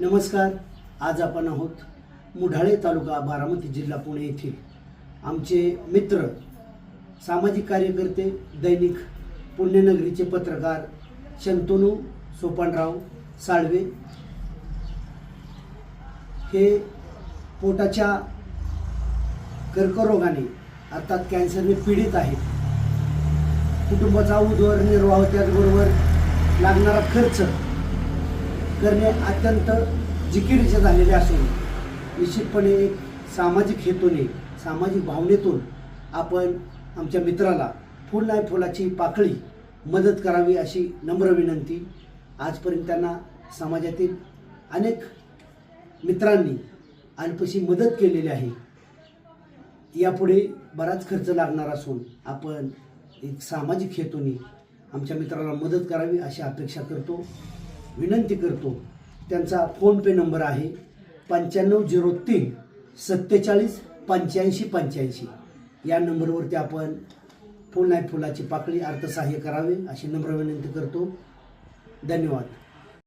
नमस्कार आज आपण आहोत मुढाळे तालुका बारामती जिल्हा पुणे येथील. आमचे मित्र सामाजिक कार्यकर्ते दैनिक पुण्यनगरीचे पत्रकार शंतनू सोपानराव साळवे हे पोटाच्या कर्करोगाने अर्थात कॅन्सरने पीडित आहेत. कुटुंबाचा उदरनिर्वाह त्याचबरोबर लागणारा खर्च करणे अत्यंत जिकिरीचे झालेले असून निश्चितपणे एक सामाजिक हेतूने सामाजिक भावनेतून आपण आमच्या मित्राला फुल नाही फुलाची पाकळी मदत करावी अशी नम्र विनंती. आजपर्यंत त्यांना समाजातील अनेक मित्रांनी अल्पशी मदत केलेली आहे. यापुढे बराच खर्च लागणार असून आपण एक सामाजिक हेतूने आमच्या मित्राला मदत करावी अशी अपेक्षा करतो. विनंती करतो. त्यांचा फोनपे नंबर आहे पंच्याण्णव झिरो तीन सत्तेचाळीस पंच्याऐंशी पंच्याऐंशी. या नंबरवरती आपण फुल नाही फुलाची पाकळी अर्थसहाय्य करावे अशी नम्र विनंती करतो. धन्यवाद.